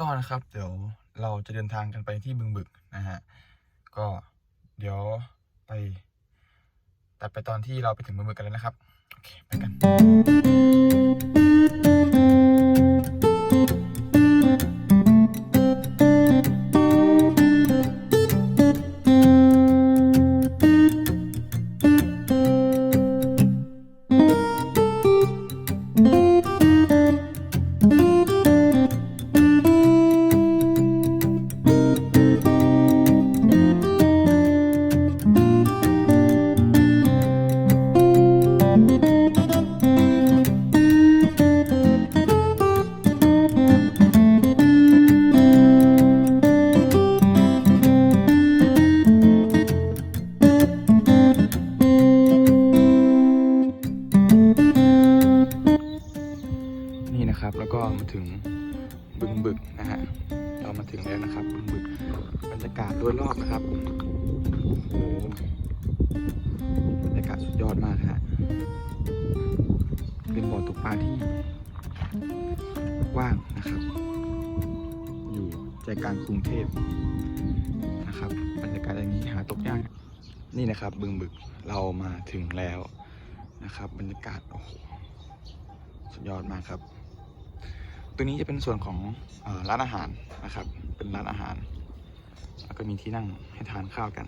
ก็นะครับเดี๋ยวเราจะเดินทางกันไปที่บึงบึกนะฮะก็เดี๋ยวไปตัดไปตอนที่เราไปถึงบึงบึกกันแล้วนะครับ กปลาที่กว้างนะครับ อยู่ใจกลางกรุงเทพนะครับบรรยากาศอย่างนี้หาตกยากนี่นะครับบึงบึกเรามาถึงแล้วนะครับ บรรยากาศโอ้โหสุดยอดมากครับตัวนี้จะเป็นส่วนของออร้านอาหารนะครับ เป็นร้านอาหาร แล้วก็มีที่นั่งให้ทานข้าวกัน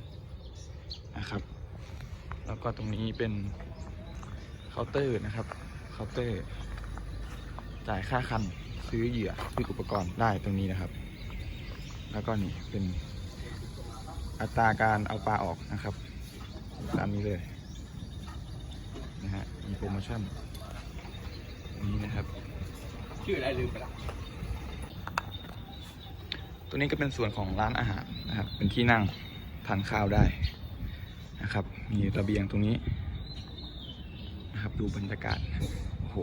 นะครับ แล้วก็ตรงนี้เป็นเคาน์เตอร์นะครับเคาน์เตอร์ จ่ายค่าคันซื้อเหยื่อซื้ออุปกรณ์ได้ตรงนี้นะครับ แล้วก็นี่เป็นอัตราการเอาปลาออกนะครับตามนี้เลยนะฮะมีโปรโมชั่นนี้นะครับ ชื่ออะไรลืมไปละตัวนี้ก็เป็นส่วนของร้านอาหารนะครับ เป็นที่นั่งทานข้าวได้นะครับ มีระเบียงตรงนี้นะครับ ดูบรรยากาศ โอ้โห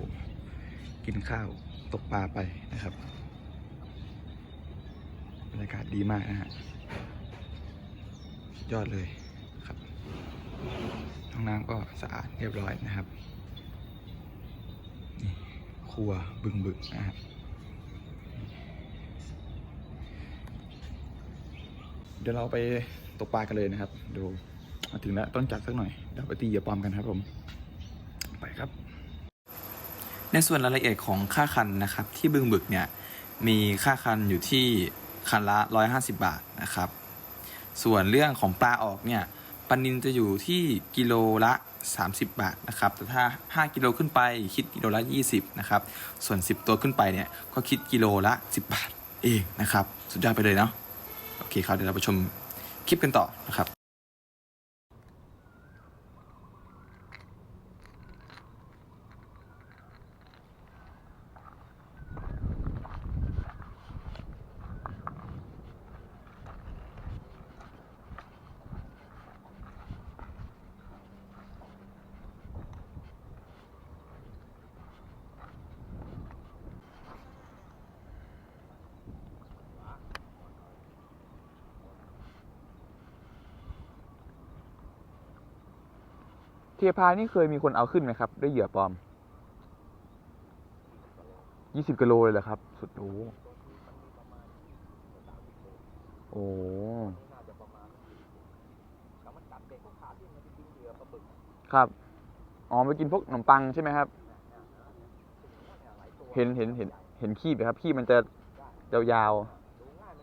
กินข้าวตกปลาไปนะครับบรรยากาศดีมากนะฮะยอดเลยครับห้องน้ำก็สะอาดเรียบร้อยนะครับนี่ครัวบึงบึกนะครับเดี๋ยวเราไปตกปลากันเลยนะครับ ดูมาถึงแล้วต้องจัดสักหน่อยเดี๋ยวไปตีเหยื่อปลอมกันครับผม ในส่วนรายละเอียดของค่าคันนะครับ ที่บึงบึกเนี่ยมีค่าคันอยู่ที่คันละ 150 บาทนะครับ ส่วนเรื่องของปลาออกเนี่ยปลานินจะอยู่ที่กิโลละ 30 บาทนะครับ แต่ถ้า 5 กิโลขึ้นไปคิดกิโลละ 20 นะครับ ส่วน 10 ตัวขึ้นไปเนี่ยก็คิดกิโลละ 10 บาทเองนะครับ สุดยอดไปเลยเนาะ โอเคครับ เดี๋ยวเราไปชมคลิปกันต่อนะครับ เทพานี่เคยมีคนเอาขึ้นไหมครับด้วยเหยื่อปลอมยี่สิบกิโลเลยเหรอครับ สุดโอ้โหโอ้แต่มันกัดเด็กพวกขาที่มันจะกินเหครับ อ๋อไปกินพวกขนมปังใช่ไหมครับ เห็นเห็นเห็นเห็นขี้ไหมครับ ขี้มันจะยาวดูง่าย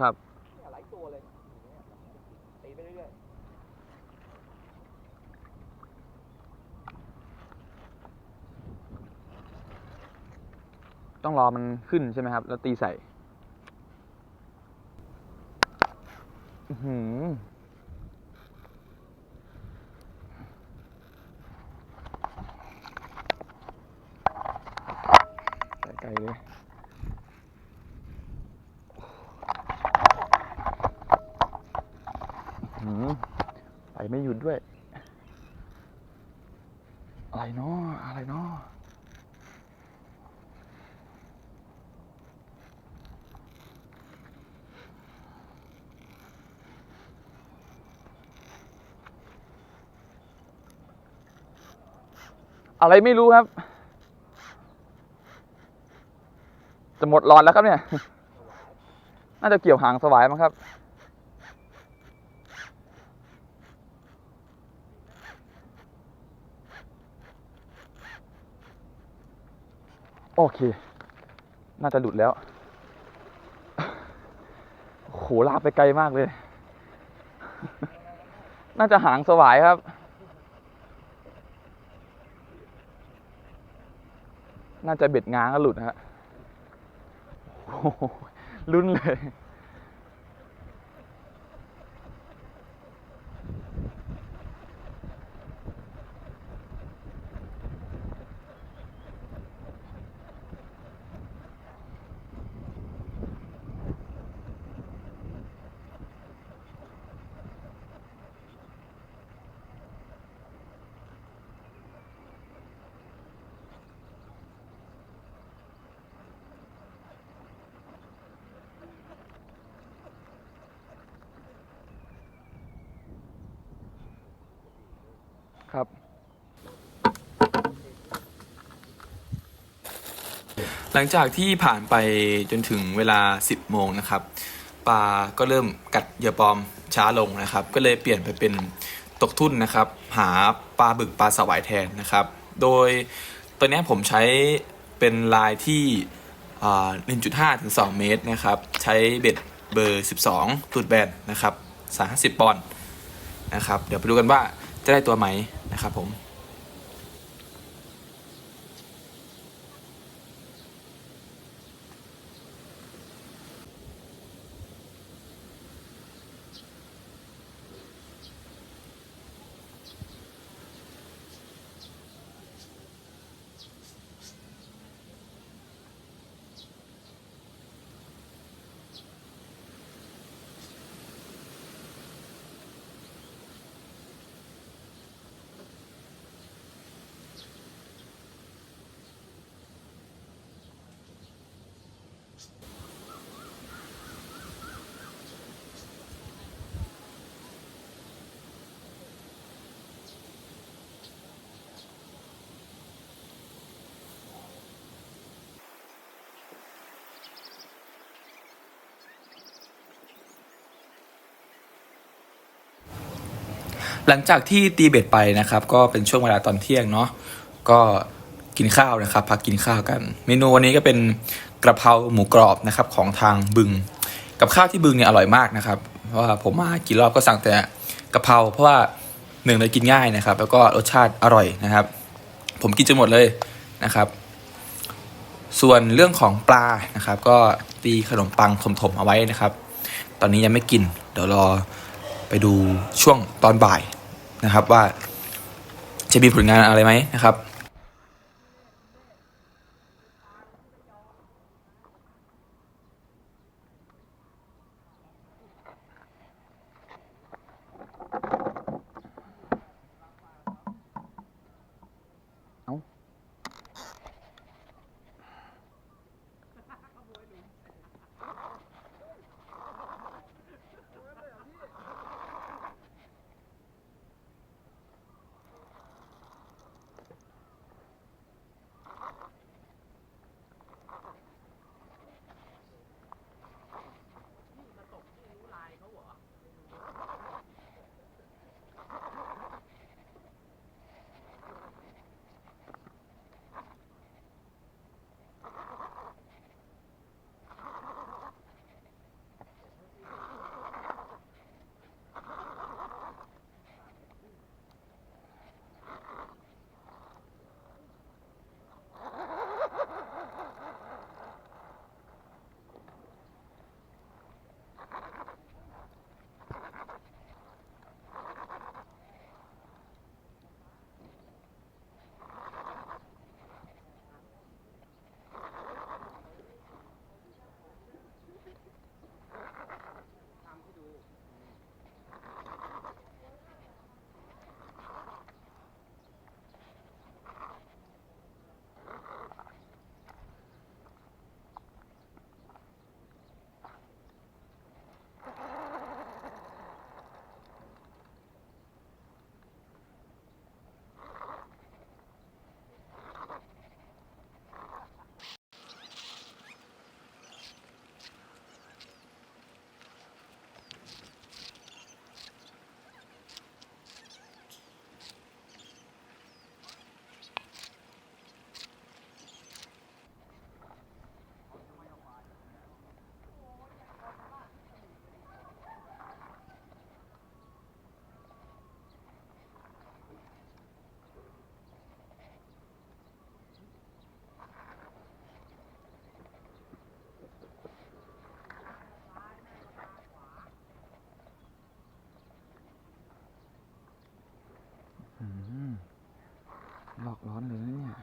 ครับเนี่ยหลายตัวเลยอย่างเงี้ยตีไปเรื่อยต้องรอมันขึ้นใช่ไหมครับ แล้วตีใส่อื้อหือใส่ไก่เลย ไม่หยุดด้วย อะไรเนาะอะไรเนาะอะไรไม่รู้ครับ จะหมดหลอนแล้วครับเนี่ย น่าจะเกี่ยวหางสวายมั้งครับ โอเค น่าจะหลุดแล้วโหลากไปไกลมากเลย น่าจะหางสวายครับ น่าจะเบ็ดง้างก็หลุดฮะโอ้โหลุ้นเลย ลังจากที่ผ่านไปจนถึงเวลา 10 โมงนะครับปลาก็เริ่มกัดเหยื่อปลอมช้าลงนะครับ ก็เลยเปลี่ยนไปเป็นตกทุ่นนะครับ หาปลาบึกปลาสวายแทนนะครับ โดยตัวนี้ผมใช้เป็นลายที่อ่า1.5ถึง2เมตรนะครับ ใช้เบ็ดเบอร์12ตูดแบนนะครับ350ปอนด์นะครับ เดี๋ยวไปดูกันว่าจะได้ตัวไหมนะครับผม หลังจากที่ตีเบ็ดไปนะครับ ก็เป็นช่วงเวลาตอนเที่ยงเนาะก็กินข้าวนะครับ พักกินข้าวกัน เมนูวันนี้ก็เป็นกระเพราหมูกรอบนะครับของทางบึง กับข้าวที่บึงเนี่ยอร่อยมากนะครับเพราะว่าผมมากี่รอบก็สั่งแต่กะเพราเพราะว่าหนึ่งเลยกินง่ายนะครับ แล้วก็รสชาติอร่อยนะครับ ผมกินจนหมดเลยนะครับ ส่วนเรื่องของปลานะครับ ก็ตีขนมปังถมๆเอาไว้นะครับ ตอนนี้ยังไม่กิน เดี๋ยวรอไปดูช่วงตอนบ่ายนะครับ ว่าจะมีผลงานอะไรไหมนะครับ หลอกร้อนเลยนะเนี่ย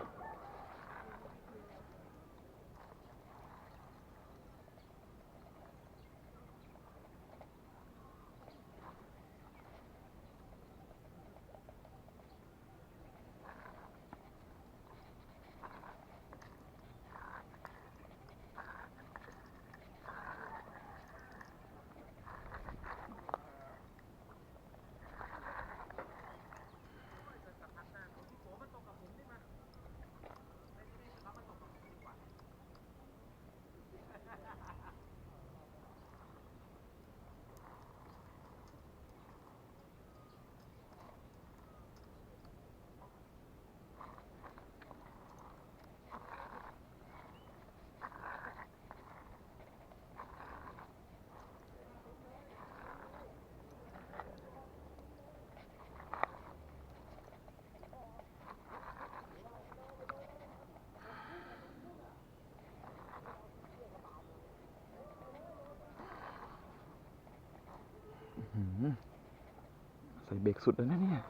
เบรกสุดแล้วนะเนี่ย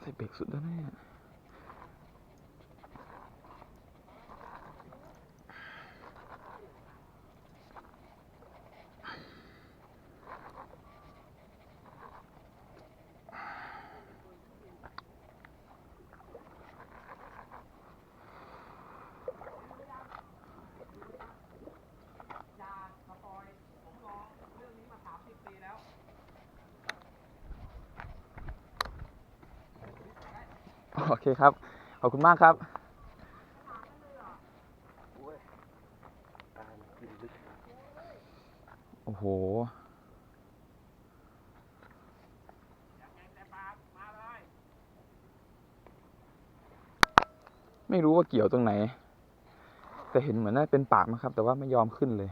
ใส่เบรกสุดแล้วนะเนี่ย จาสปอยผมรอเรื่องนี้มาสามสิบปีแล้ว โอ เคครับ ขอบคุณมากครับโอ้โหไม่รู้ว่าเกี่ยวตรงไหน แต่เห็นเหมือนน่าเป็นปากนะครับ แต่ว่าไม่ยอมขึ้นเลย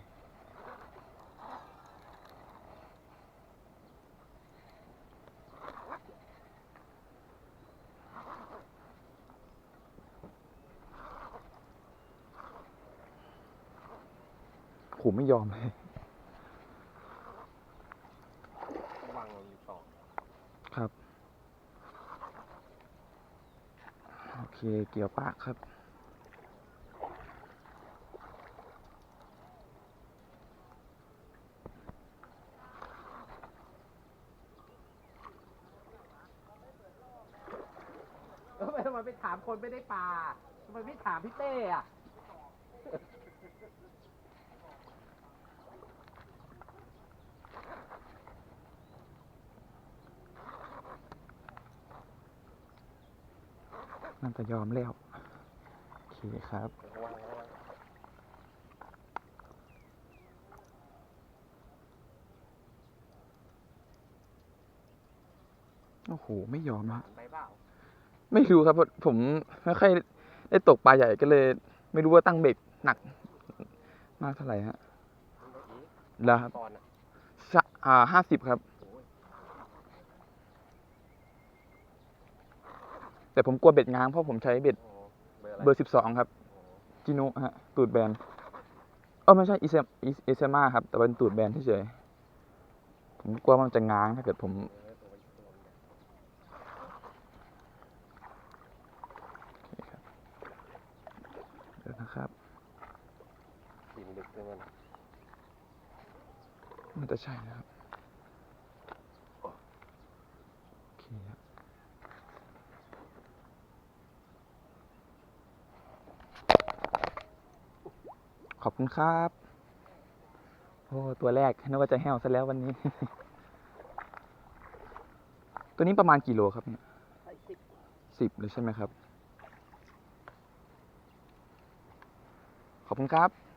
ผมไม่ยอมเลยวางอยู่สองครับ โอเคเกี่ยวปากครับแล้วทำไมไปถามคนไม่ได้ปลาทำไมไม่ถามพี่เต้อะ น่าจะยอมแล้วโอเคครับโอ้โหไม่ยอมนะไปเปล่าไม่รู้ครับเพราะผมไม่ค่อยได้ตกปลาใหญ่ก็เลย ไม่รู้ว่าตั้งเบ็ดหนัก มากเท่าไหร่ฮะแล้วครับก่อนอะสะอ่าห้าสิบครับ แต่ผมกลัวเบ็ดง้างเพราะผมใช้เบ็ดโอ้เบอร์อะไรเบอร์สิบสองครับจิโนะฮะตูดแบนเออไม่ใช่อีเซอีเซมาครับ แต่เป็นตูดแบนเฉยๆผมกลัวมันจะง้างถ้าเกิดผมเออตัวตัวเนี่ยเดี๋ยวนะครับสิ่งดึกเลยมันน่าจะใช่นะครับ โอเคครับ ขอบคุณครับ โอ้ ตัวแรกนึกว่าจะแห้วซะแล้ววันนี้ ตัวนี้ประมาณกี่โลครับเนี่ยไอ้สิบสิบเลยใช่ไหมครับ ขอบคุณครับ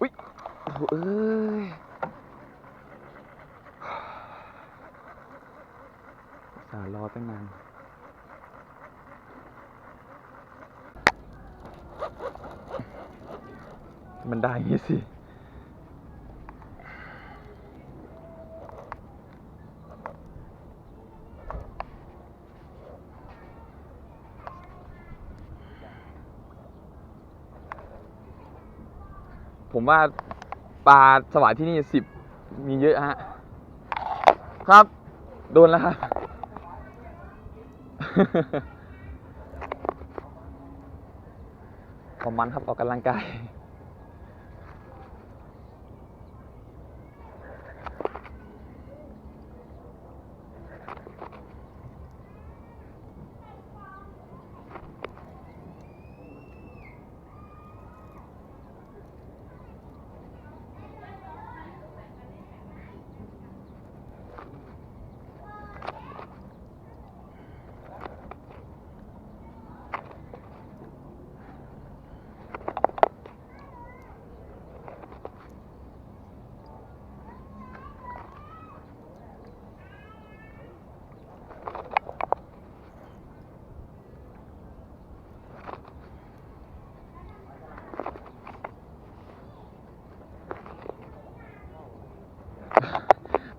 อุ๊ยโอ้เอ้ยสารอตั้งนานมันได้ย่างงี้สิ ผมว่าปลาสวายที่นี่สิบมีเยอะฮะ ครับ โดนแล้วครับผมมันครับออกกำลังกาย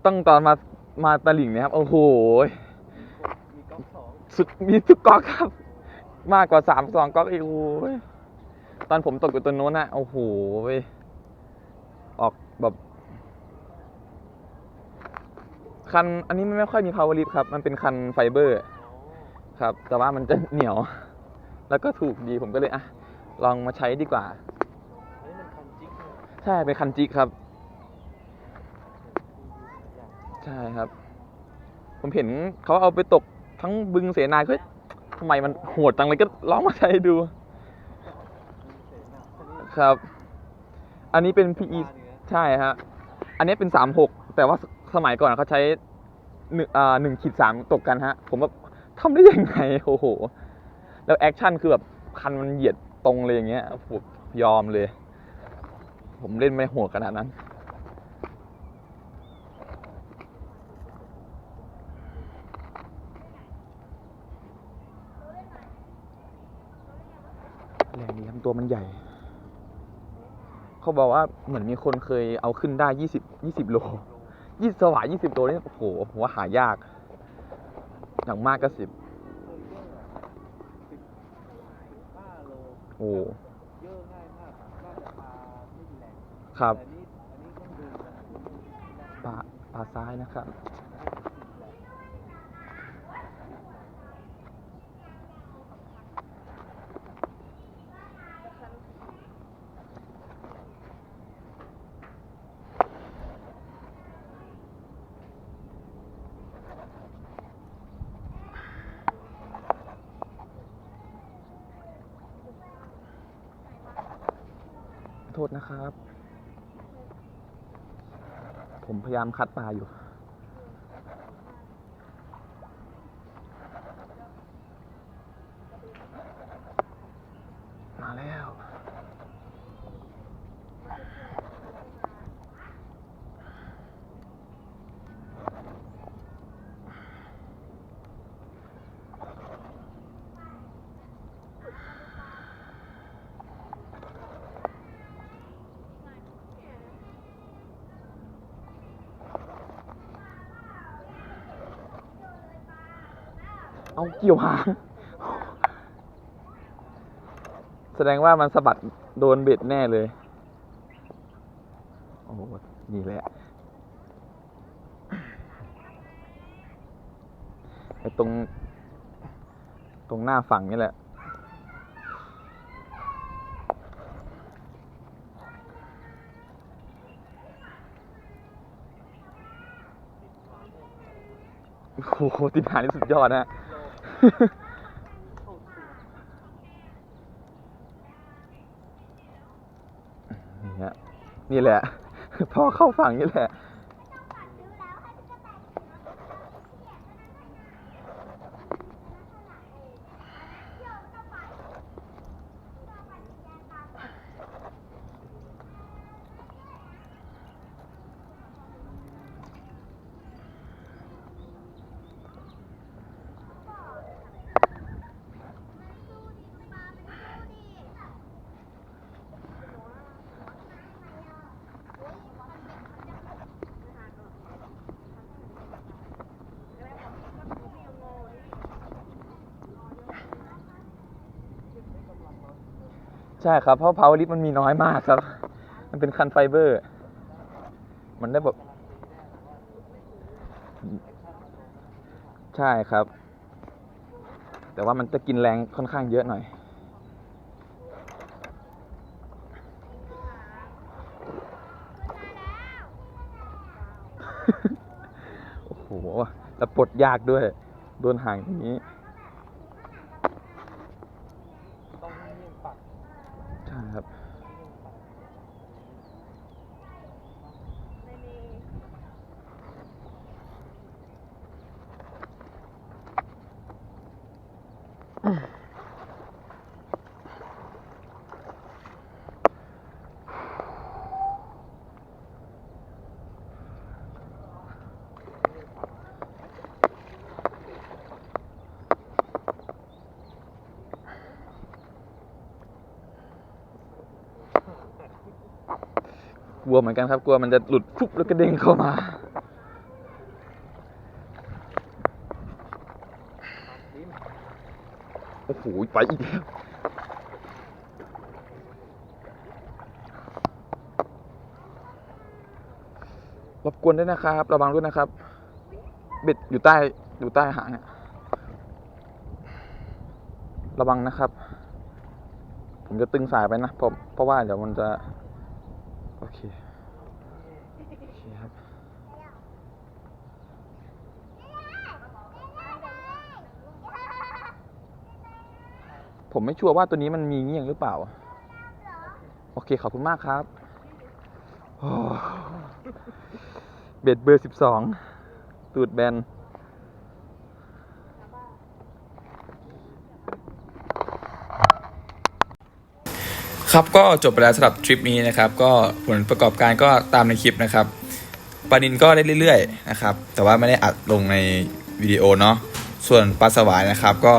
ต้องตอนมามาตะหลิ่งเนะครับ โอ้โหมีก๊อกสองสุดมีทุกก๊อกครับ มากกว่าสามสองก๊อกอีกโอ้ยตอนผมตกอยู่ตัวโน้นอะโอ้โหเว้ยออกแบบคันอันนี้มันไม่ค่อยมี power lift ครับ มันเป็นคันไฟเบอร์ ครับ แต่ว่ามันจะเหนียว แล้วก็ถูกดีผมก็เลยอะ ลองมาใช้ดีกว่าอันนี้มันคันจิ๊กเนี่ยใช่ เป็นคันจิกครับ ใช่ครับ ผมเห็นเขาเอาไปตกทั้งบึงเสนาเฮ้ยทำไมมันโหดจังเลยก็ลองมาใช้ดู ครับ อันนี้เป็น PE ใช่ฮะอันนี้เป็นสามหกแต่ว่าสมัยก่อนเขาใช้หนึ่งอ่าหนึ่งขีดสามตกกันฮะ ผมแบบทำได้ยังไงโอ้โห แล้วแอคชั่นคือแบบคันมันเหยียดตรงเลยอย่างเงี้ยผมยอมเลย ผมเล่นไม่โหดขนาดนั้น แรงดีครับ ตัวมันใหญ่ เขาบอกว่าเหมือนมีคนเคยเอาขึ้นได้ยี่สิบยี่สิบโลยี่สวายยี่สิบโลนี่โอ้โหผมว่าหายาก อย่างมากก็สิบโอ้ครับแต่นี่อันนี้ต้องดูนะปลาปลาซ้ายนะครับ โทษนะครับ ผมพยายามคัดปลาอยู่ มาแล้ว เอาเกี่ยวหาง แสดงว่ามันสะบัดโดนเบ็ดแน่เลย โอ้โหนี่แหละไอ้ตรง ตรงหน้าฝั่งนี่แหละ โอ้โหติดหานี่สุดยอดนะ นี่แหละพ่อเข้าฝั่งนี่แหละ ใช่ครับ เพราะ power lift มันมีน้อยมากครับ มันเป็นคันไฟเบอร์ มันได้แบบ ใช่ครับ แต่ว่ามันจะกินแรงค่อนข้างเยอะหน่อย โอ้โห แล้วปลดยากด้วย โดนห่างอย่างนี้ ต้องนิ่งๆปัก ใช่ครับ ก ลัวเหมือนกันครับกลัวมันจะหลุดฟุบแล้วก็เด้งเข้ามาโอ้โหไปอีกแล้วรบกวนด้วยนะครับ ระวังด้วยนะครับ เบ็ดอยู่ใต้อยู่ใต้หางเนี่ยระวังนะครับ ผมจะตึงสายไปนะเพราะเพราะว่าเดี๋ยวมันจะ โอเค โอเคครับ ผมไม่ชัวร์ว่าตัวนี้มันมีเงี้ยงหรือเปล่า โอเคขอบคุณมากครับเบ็ดเบอร์สิบสองตูดแบนครับก็จบไปแล้วสำหรับทริปนี้นะครับ ก็ผลประกอบการก็ตามในคลิปนะครับปลานินก็ได้เรื่อยๆนะครับ แต่ว่าไม่ได้อัดลงในวิดีโอเนาะส่วนปลาสวายนะครับก็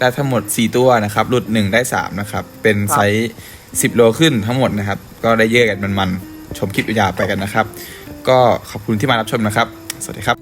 ได้ทั้งหมด 4 ตัวนะครับ หลุด 1 ได้ 3 นะครับ เป็นไซส์ 10 โลขึ้นทั้งหมดนะครับ ก็ได้เยอะกันมันๆ ชมคลิปยาวๆไปกันนะครับ ก็ขอบคุณที่มารับชมนะครับ สวัสดีครับ